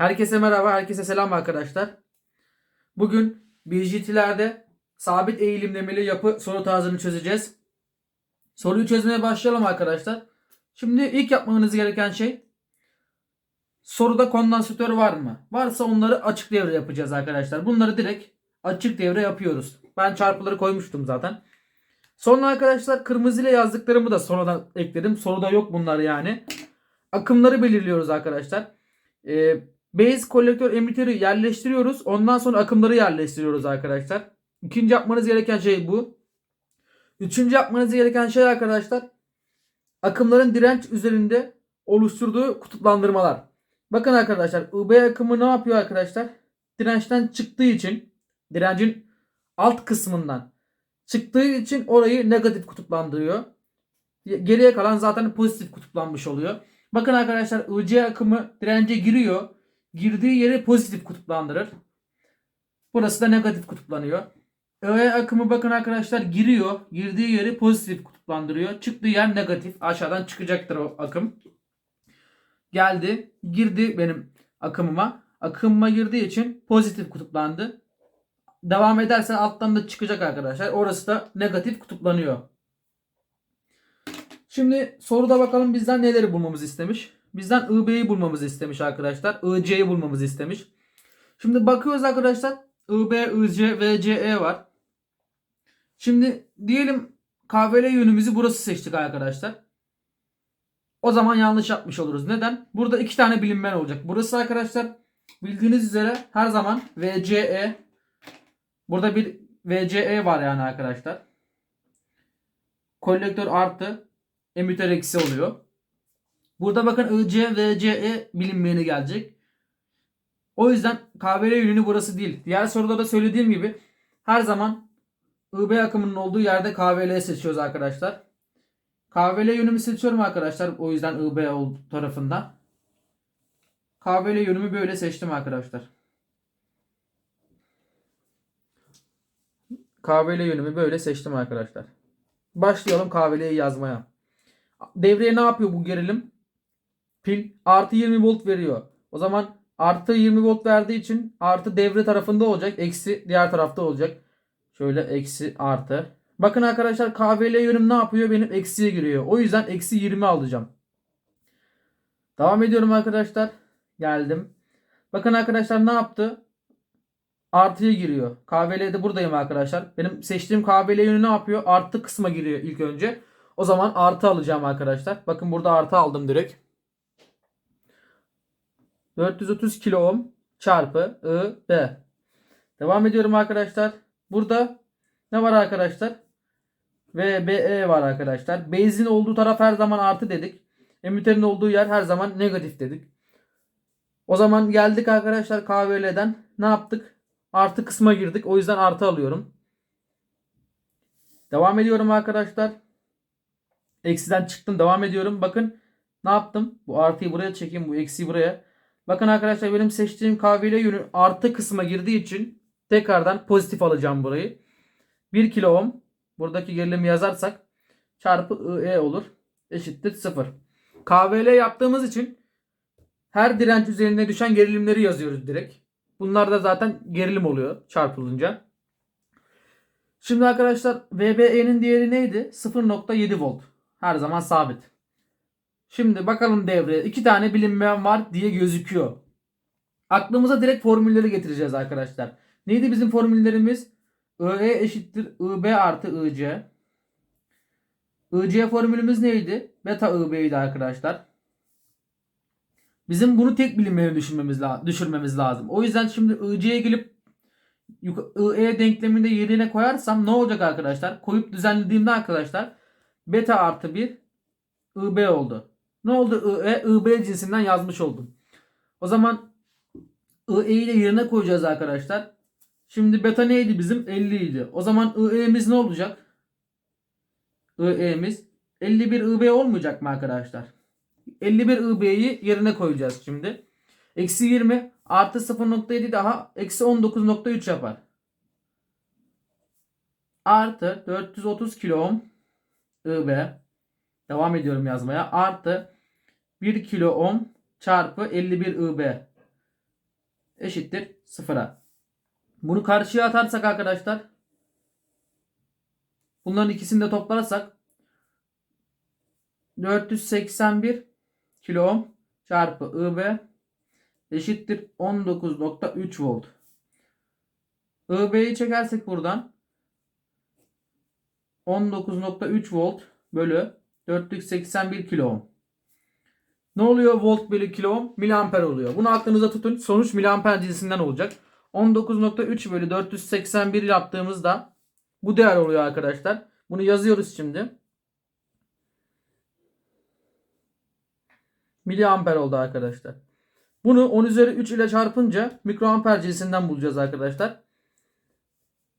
Herkese merhaba, herkese selam arkadaşlar. Bugün BGT'lerde sabit eğilimlemeli yapı soru tarzını çözeceğiz. Soruyu çözmeye başlayalım arkadaşlar. Şimdi ilk yapmanız gereken şey soruda kondansatör var mı? Varsa onları açık devre yapacağız arkadaşlar. Bunları direkt açık devre yapıyoruz. Ben çarpıları koymuştum zaten. Sonra arkadaşlar kırmızı ile yazdıklarımı da sonradan ekledim. Soruda yok bunlar yani. Akımları belirliyoruz arkadaşlar. Ee, base kolektör emitörü yerleştiriyoruz. Ondan sonra akımları yerleştiriyoruz arkadaşlar. İkinci yapmanız gereken şey bu. Üçüncü yapmanız gereken şey arkadaşlar akımların direnç üzerinde oluşturduğu kutuplandırmalar. Bakın arkadaşlar IB akımı ne yapıyor arkadaşlar? Dirençten çıktığı için direncin alt kısmından çıktığı için orayı negatif kutuplandırıyor. Geriye kalan zaten pozitif kutuplanmış oluyor. Bakın arkadaşlar IC akımı dirence giriyor. Girdiği yeri pozitif kutuplandırır. Burası da negatif kutuplanıyor. Öğe akımı bakın arkadaşlar giriyor. Girdiği yeri pozitif kutuplandırıyor. Çıktığı yer negatif. Aşağıdan çıkacaktır o akım. Geldi. Girdi benim akımıma. Akımıma girdiği için pozitif kutuplandı. Devam edersen alttan da çıkacak arkadaşlar. Orası da negatif kutuplanıyor. Şimdi soruda bakalım bizden neleri bulmamızı istemiş. Bizden IB'yi bulmamızı istemiş arkadaşlar. IC'yi bulmamızı istemiş. Şimdi bakıyoruz arkadaşlar. IB, IC, VCE var. Şimdi diyelim KVL yönümüzü burası seçtik arkadaşlar. O zaman yanlış yapmış oluruz. Neden? Burada iki tane bilinmeyen olacak. Burası arkadaşlar bildiğiniz üzere her zaman VCE burada bir VCE var yani arkadaşlar. Kolektör artı emitör eksi oluyor. Burada bakın IC ve CE bilinmeyeni gelecek. O yüzden KVL yönünü burası değil. Diğer soruda da söylediğim gibi her zaman IB akımının olduğu yerde KVL seçiyoruz arkadaşlar. KVL yönümü seçiyorum arkadaşlar. O yüzden IB olduğu tarafında. KVL yönümü böyle seçtim arkadaşlar. KVL yönümü böyle seçtim arkadaşlar. Başlayalım KVL'yi yazmaya. Devreye ne yapıyor bu gerilim? Pil artı 20 volt veriyor. O zaman artı 20 volt verdiği için artı devre tarafında olacak. Eksi diğer tarafta olacak. Şöyle eksi artı. Bakın arkadaşlar KVL yönüm ne yapıyor? Benim eksiye giriyor. O yüzden eksi 20 alacağım. Devam ediyorum arkadaşlar. Geldim. Bakın arkadaşlar ne yaptı? Artıya giriyor. KVL'de buradayım arkadaşlar. Benim seçtiğim KVL yönü ne yapıyor? Artı kısma giriyor ilk önce. O zaman artı alacağım arkadaşlar. Bakın burada artı aldım direkt. 430 kilo ohm çarpı I B. Devam ediyorum arkadaşlar. Burada ne var arkadaşlar? VBE var arkadaşlar. Base'in olduğu taraf her zaman artı dedik. Emitterin olduğu yer her zaman negatif dedik. O zaman geldik arkadaşlar KVL'den. Ne yaptık? Artı kısma girdik. O yüzden artı alıyorum. Devam ediyorum arkadaşlar. Eksiden çıktım. Devam ediyorum. Bakın ne yaptım? Bu artıyı buraya çekeyim. Bu eksiyi buraya. Bakın arkadaşlar benim seçtiğim KVL yönü artı kısma girdiği için tekrardan pozitif alacağım burayı. 1 kilo ohm buradaki gerilimi yazarsak çarpı IE olur. Eşittir 0. KVL yaptığımız için her direnç üzerine düşen gerilimleri yazıyoruz direkt. Bunlar da zaten gerilim oluyor çarpılınca. Şimdi arkadaşlar VBE'nin değeri neydi? 0.7 volt. Her zaman sabit. Şimdi bakalım devreye. iki tane bilinmeyen var diye gözüküyor. Aklımıza direkt formülleri getireceğiz arkadaşlar. Neydi bizim formüllerimiz? IE eşittir IB artı IC. IC formülümüz neydi? Beta IB'ydi arkadaşlar. Bizim bunu tek bilinmeye düşürmemiz, la düşürmemiz lazım. O yüzden şimdi IC'ye gelip IE denkleminde yerine koyarsam ne olacak arkadaşlar? Koyup düzenlediğimde arkadaşlar beta artı 1 IB oldu. Ne oldu? IE, IB cinsinden yazmış oldum. O zaman IE'yi de yerine koyacağız arkadaşlar. Şimdi beta neydi bizim? 50 idi. O zaman IE'miz ne olacak? IE'miz 51 IB olmayacak mı arkadaşlar? 51 IB'yi yerine koyacağız şimdi. Eksi 20 artı 0.7 daha eksi 19.3 yapar. Artı 430 kilo ohm IB. Devam ediyorum yazmaya. Artı 1 kilo ohm çarpı 51 IB. eşittir sıfıra. Bunu karşıya atarsak arkadaşlar bunların ikisini de toplarsak 481 kilo ohm çarpı IB eşittir 19.3 volt. IB'yi çekersek buradan 19.3 volt bölü 481 kilo ohm. Ne oluyor volt bölü kilo ohm? Miliamper oluyor. Bunu aklınıza tutun. Sonuç miliamper cinsinden olacak. 19.3 bölü 481 yaptığımızda bu değer oluyor arkadaşlar. Bunu yazıyoruz şimdi. Miliamper oldu arkadaşlar. Bunu 10 üzeri 3 ile çarpınca mikroamper cinsinden bulacağız arkadaşlar.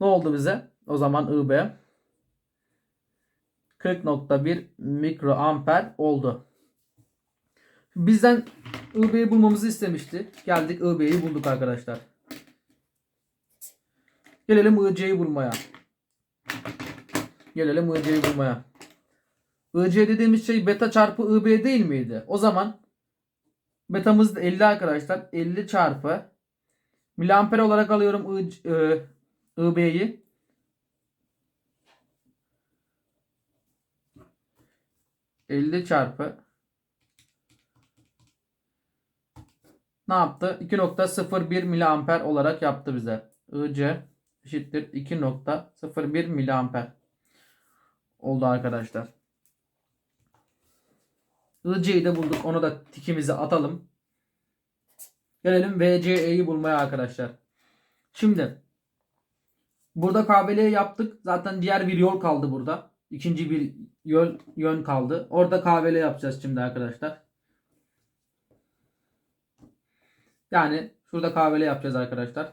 Ne oldu bize? O zaman IB 40.1 mikroamper oldu. Bizden IB'yi bulmamızı istemişti. Geldik IB'yi bulduk arkadaşlar. Gelelim IC'yi bulmaya. Gelelim IC'yi bulmaya. IC dediğimiz şey beta çarpı IB değil miydi? O zaman betamız da 50 arkadaşlar. 50 çarpı miliamper olarak alıyorum IB'yi. ...50 çarpı... ...ne yaptı? 2.01 miliamper olarak yaptı bize. IC eşittir 2.01 miliamper oldu arkadaşlar. IC'yi de bulduk. Onu da tikimizi atalım. Gelelim VCE'yi bulmaya arkadaşlar. Şimdi burada KBL yaptık. Zaten diğer bir yol kaldı burada. İkinci bir yol yön kaldı. Orada KBL yapacağız şimdi arkadaşlar. Yani şurada KBL yapacağız arkadaşlar.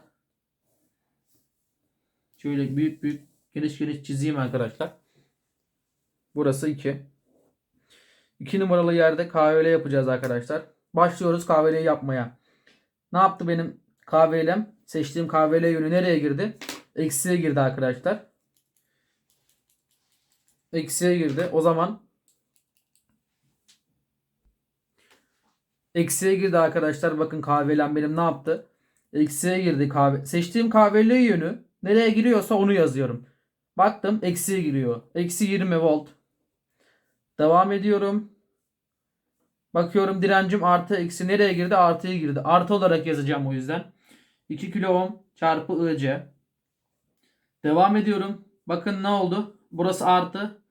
Şöyle büyük büyük geniş geniş çizeyim arkadaşlar. Burası 2. 2 numaralı yerde KVL yapacağız arkadaşlar. Başlıyoruz KVL yapmaya. Ne yaptı benim KVL'm? Seçtiğim KVL yönü nereye girdi? Eksiye girdi arkadaşlar. Eksiye girdi. O zaman eksiye girdi arkadaşlar. Bakın KVL'm benim ne yaptı? Eksiye girdi kahve. Seçtiğim KVL yönü nereye giriyorsa onu yazıyorum. Baktım eksiye giriyor. Eksi 20 volt. Devam ediyorum. Bakıyorum direncim artı eksi nereye girdi? Artıya girdi. Artı olarak yazacağım o yüzden. 2 kilo ohm çarpı IC. Devam ediyorum. Bakın ne oldu? Burası artı.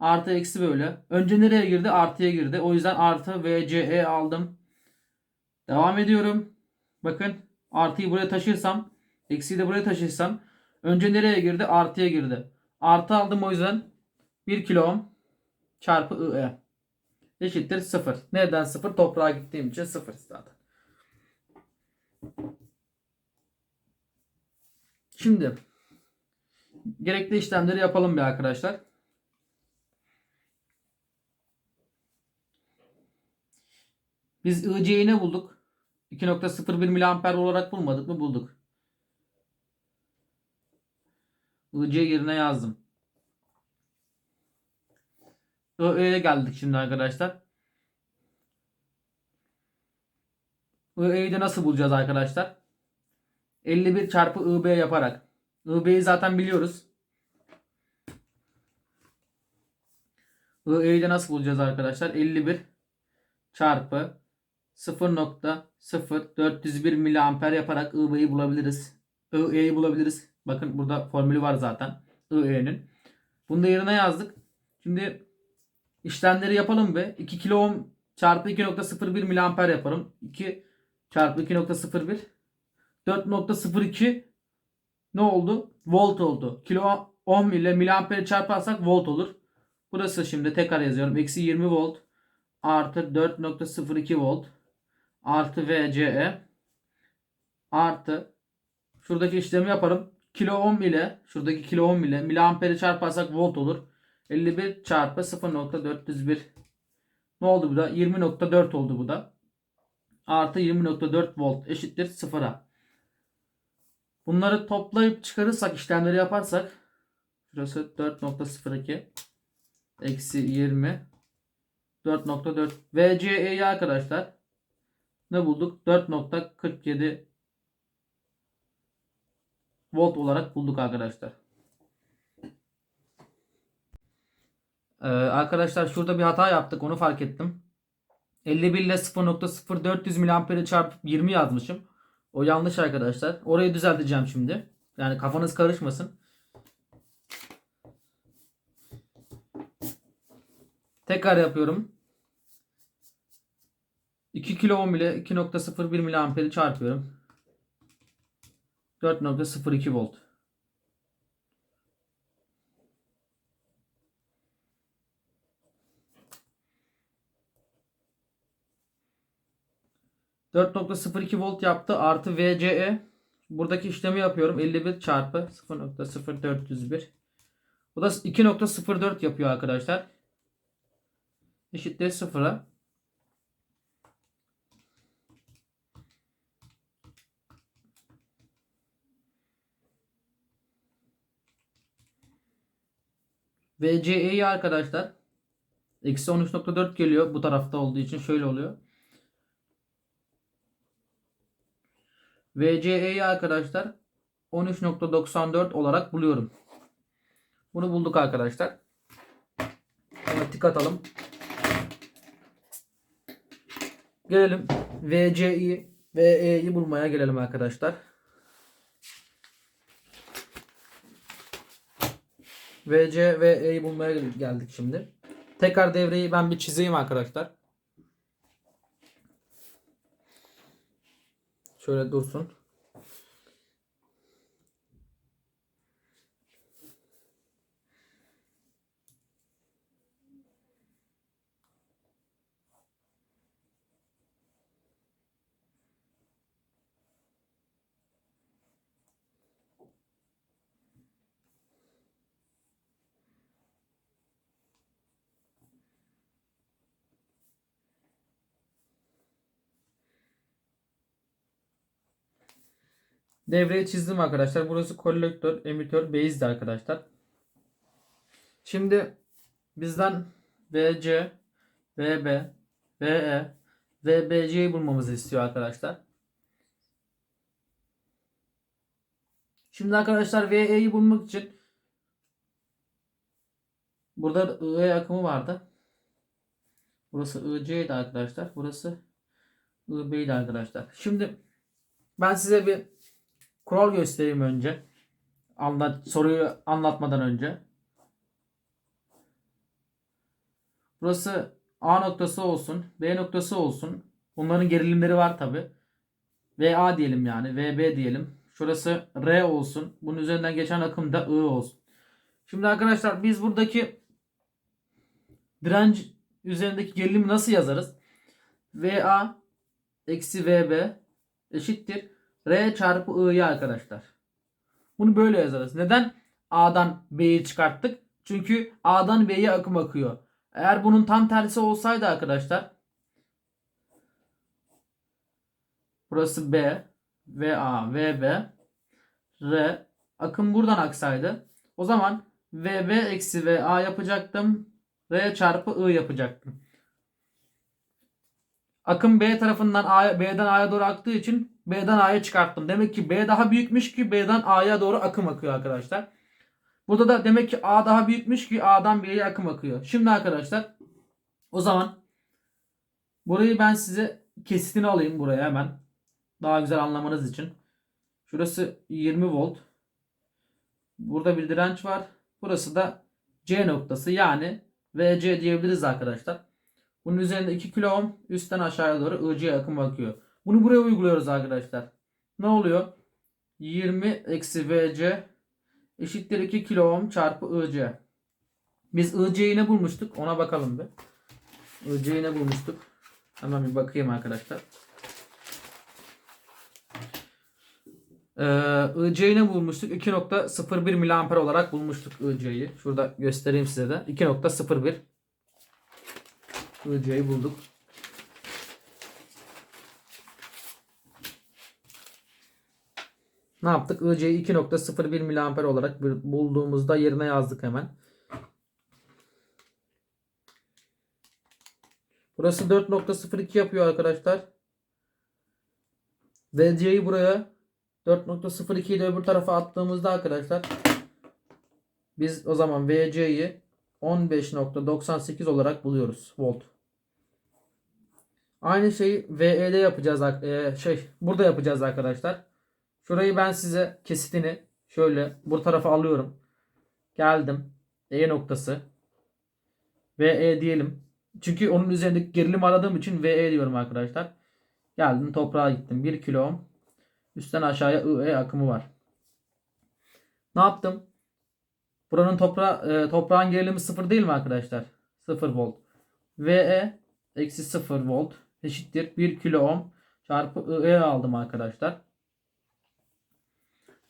Artı eksi böyle. Önce nereye girdi? Artıya girdi. O yüzden artı VCE aldım. Devam ediyorum. Bakın artıyı buraya taşırsam eksiyi de buraya taşırsam önce nereye girdi? Artıya girdi. Artı aldım o yüzden 1 kilo çarpı IE eşittir 0. Neden 0? Toprağa gittiğim için 0 zaten. Şimdi gerekli işlemleri yapalım bir arkadaşlar. Biz IC'yi ne bulduk? 2.01 miliamper olarak bulmadık mı? Bulduk. IC yerine yazdım. IE'ye geldik şimdi arkadaşlar. IE'yi de nasıl bulacağız arkadaşlar? 51 çarpı IB yaparak. IB'yi zaten biliyoruz. IE'yi de nasıl bulacağız arkadaşlar? 51 çarpı 0.0401 miliamper yaparak IB'yi bulabiliriz. IE'yi bulabiliriz. Bakın burada formülü var zaten. IE'nin. Bunu da yerine yazdık. Şimdi işlemleri yapalım be. 2 kilo ohm çarpı 2.01 miliamper yaparım. 2 çarpı 2.01 4.02 ne oldu? Volt oldu. Kilo ohm ile miliamperi çarparsak volt olur. Burası şimdi tekrar yazıyorum. Eksi 20 volt artı 4.02 volt artı VCE artı şuradaki işlemi yaparım. Kilo ohm ile şuradaki kilo ohm ile miliamperi çarparsak volt olur. 51 çarpı 0.401 ne oldu bu da? 20.4 oldu bu da. Artı 20.4 volt eşittir 0'a. Bunları toplayıp çıkarırsak işlemleri yaparsak şurası 4.02 eksi 20 4.4 VCE'yi arkadaşlar ne bulduk? 4.47 volt olarak bulduk arkadaşlar. Ee, arkadaşlar şurada bir hata yaptık. Onu fark ettim. 51 ile 0.0400 miliamperi çarpıp 20 yazmışım. O yanlış arkadaşlar. Orayı düzelteceğim şimdi. Yani kafanız karışmasın. Tekrar yapıyorum. 2 kilo ohm ile 2.01 miliamperi çarpıyorum. 4.02 volt. ...4.02 volt yaptı artı VCE. Buradaki işlemi yapıyorum. 51 çarpı 0.0401. Bu da 2.04 yapıyor arkadaşlar. Eşittir 0'a. VCE'yi arkadaşlar eksi 13.4 geliyor bu tarafta olduğu için şöyle oluyor. VCE'yi arkadaşlar 13.94 olarak buluyorum. Bunu bulduk arkadaşlar. Ona tik atalım. Gelelim VC'yi ve E'yi bulmaya gelelim arkadaşlar. VC ve E'yi bulmaya gel- geldik şimdi. Tekrar devreyi ben bir çizeyim arkadaşlar. Şöyle dursun. Devreyi çizdim arkadaşlar. Burası kolektör, emitör, base'di arkadaşlar. Şimdi bizden VC, VB, VE, VBC'yi bulmamızı istiyor arkadaşlar. Şimdi arkadaşlar VE'yi bulmak için burada I akımı vardı. Burası IC'ydi arkadaşlar. Burası IB'ydi arkadaşlar. Şimdi ben size bir kural göstereyim önce. Anlat, soruyu anlatmadan önce. Burası A noktası olsun, B noktası olsun. Bunların gerilimleri var tabi. VA diyelim yani, VB diyelim. Şurası R olsun. Bunun üzerinden geçen akım da I olsun. Şimdi arkadaşlar biz buradaki direnç üzerindeki gerilimi nasıl yazarız? VA eksi VB eşittir R çarpı I'yi arkadaşlar. Bunu böyle yazarız. Neden A'dan B'yi çıkarttık? Çünkü A'dan B'ye akım akıyor. Eğer bunun tam tersi olsaydı arkadaşlar burası B VA VB R akım buradan aksaydı o zaman VB eksi VA yapacaktım. R çarpı I yapacaktım. Akım B tarafından A, B'den A'ya doğru aktığı için B'den A'ya çıkarttım. Demek ki B daha büyükmüş ki B'den A'ya doğru akım akıyor arkadaşlar. Burada da demek ki A daha büyükmüş ki A'dan B'ye akım akıyor. Şimdi arkadaşlar o zaman burayı ben size kesitini alayım buraya hemen. Daha güzel anlamanız için. Şurası 20 volt. Burada bir direnç var. Burası da C noktası yani VC diyebiliriz arkadaşlar. Bunun üzerinde 2 kilo ohm üstten aşağıya doğru IC akım akıyor. Bunu buraya uyguluyoruz arkadaşlar. Ne oluyor? 20 eksi VC eşittir 2 kilo ohm çarpı IC. Biz IC'yi ne bulmuştuk? Ona bakalım bir. IC'yi ne bulmuştuk? Hemen bir bakayım arkadaşlar. Ee, IC'yi ne bulmuştuk? 2.01 miliamper olarak bulmuştuk IC'yi. Şurada göstereyim size de. 2.01 IC'yi bulduk. Ne yaptık? IC'yi 2.01 miliamper olarak bulduğumuzda yerine yazdık hemen. Burası 4.02 yapıyor arkadaşlar. VC'yi buraya 4.02'yi de öbür tarafa attığımızda arkadaşlar biz o zaman VC'yi 15.98 olarak buluyoruz volt. Aynı şeyi VE'de yapacağız. e, şey burada yapacağız arkadaşlar. Şurayı ben size kesitini şöyle bu tarafa alıyorum. Geldim. E noktası. VE diyelim. Çünkü onun üzerindeki gerilim aradığım için VE diyorum arkadaşlar. Geldim toprağa gittim. 1 kilo. Üstten aşağıya IE akımı var. Ne yaptım? Buranın topra e, toprağın gerilimi 0 değil mi arkadaşlar? 0 volt. VE eksi 0 volt eşittir 1 kilo ohm çarpı IE aldım arkadaşlar.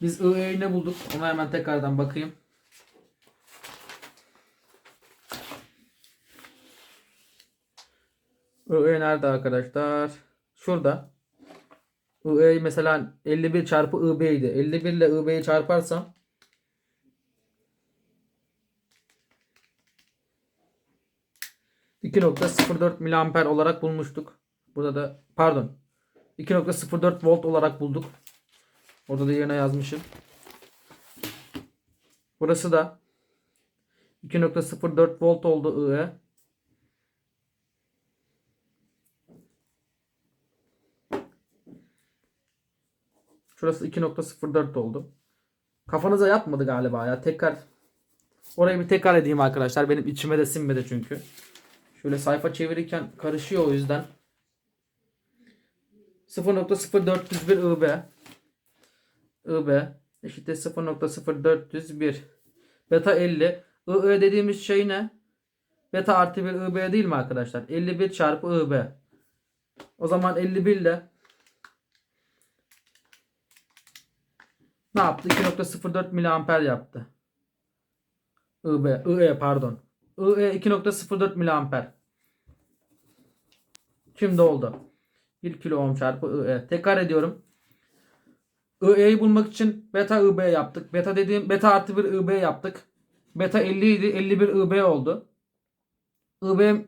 Biz IE'yi ne bulduk? Ona hemen tekrardan bakayım. IE nerede arkadaşlar? Şurada. IE mesela 51 çarpı IB idi. 51 ile IB'yi çarparsam ...2.04 miliamper olarak bulmuştuk. Burada da pardon 2.04 volt olarak bulduk. Orada da yerine yazmışım. Burası da 2.04 volt oldu IE. Şurası 2.04 oldu. Kafanıza yatmadı galiba ya. Tekrar orayı bir tekrar edeyim arkadaşlar. Benim içime de sinmedi çünkü. Şöyle sayfa çevirirken karışıyor o yüzden. 0.0401 IB IB eşittir 0.0401 Beta 50 IE dediğimiz şey ne? Beta artı 1 IB değil mi arkadaşlar? 51 çarpı IB O zaman 51 ile ne yaptı? 2.04 miliamper yaptı. IB, IE pardon. IE 2.04 miliamper. Şimdi oldu. 1 kilo ohm çarpı IE. Tekrar ediyorum. IE'yi bulmak için beta IB yaptık. Beta dediğim beta artı 1 IB yaptık. Beta 50 idi. 51 IB oldu. IB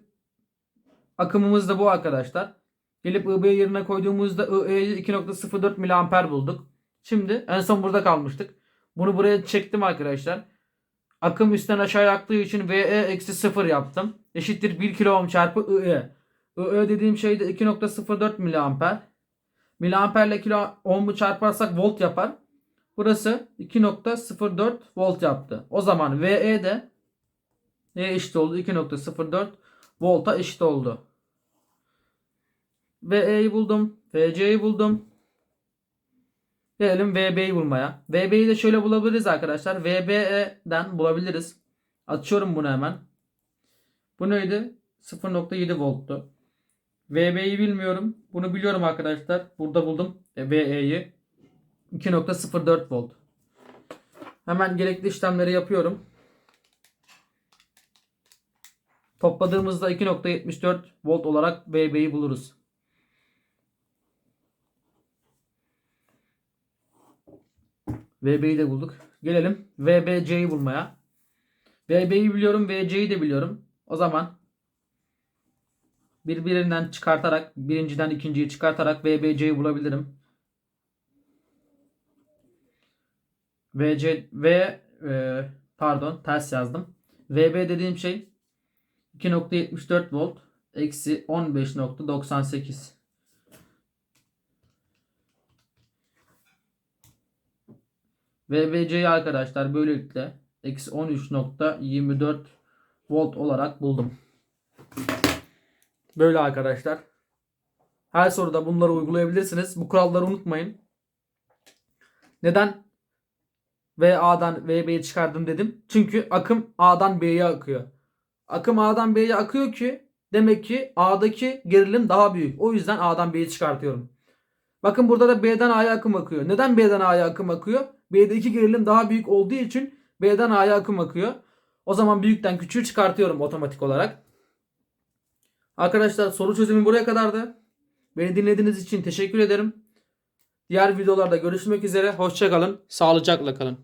akımımız da bu arkadaşlar. Gelip IB'yi yerine koyduğumuzda IE'yi 2.04 miliamper bulduk. Şimdi en son burada kalmıştık. Bunu buraya çektim arkadaşlar. Akım üstten aşağıya aktığı için VE eksi 0 yaptım. Eşittir 1 kilo ohm çarpı IE. IE dediğim şey de 2.04 miliamper. Miliamper ile kilo ohm'u çarparsak volt yapar. Burası 2.04 volt yaptı. O zaman VE de neye eşit oldu? 2.04 volta eşit oldu. VE'yi buldum. VC'yi buldum. Gelelim VB'yi bulmaya. VB'yi de şöyle bulabiliriz arkadaşlar. VBE'den bulabiliriz. Açıyorum bunu hemen. Bu neydi? 0.7 volttu. VB'yi bilmiyorum. Bunu biliyorum arkadaşlar. Burada buldum. E, VE'yi. 2.04 volt. Hemen gerekli işlemleri yapıyorum. Topladığımızda 2.74 volt olarak VB'yi buluruz. VB'yi de bulduk. Gelelim VBC'yi bulmaya. VB'yi biliyorum, VC'yi de biliyorum. O zaman birbirinden çıkartarak, birinciden ikinciyi çıkartarak VBC'yi bulabilirim. VC V e, pardon ters yazdım. VB dediğim şey 2.74 volt eksi 15.98 VBC'yi arkadaşlar böylelikle eksi 13.24 volt olarak buldum. Böyle arkadaşlar. Her soruda bunları uygulayabilirsiniz. Bu kuralları unutmayın. Neden ve A'dan VB'yi çıkardım dedim. Çünkü akım A'dan B'ye akıyor. Akım A'dan B'ye akıyor ki demek ki A'daki gerilim daha büyük. O yüzden A'dan B'yi çıkartıyorum. Bakın burada da B'den A'ya akım akıyor. Neden B'den A'ya akım akıyor? B'deki gerilim daha büyük olduğu için B'den A'ya akım akıyor. O zaman büyükten küçüğü çıkartıyorum otomatik olarak. Arkadaşlar soru çözümü buraya kadardı. Beni dinlediğiniz için teşekkür ederim. Diğer videolarda görüşmek üzere. Hoşçakalın. Sağlıcakla kalın.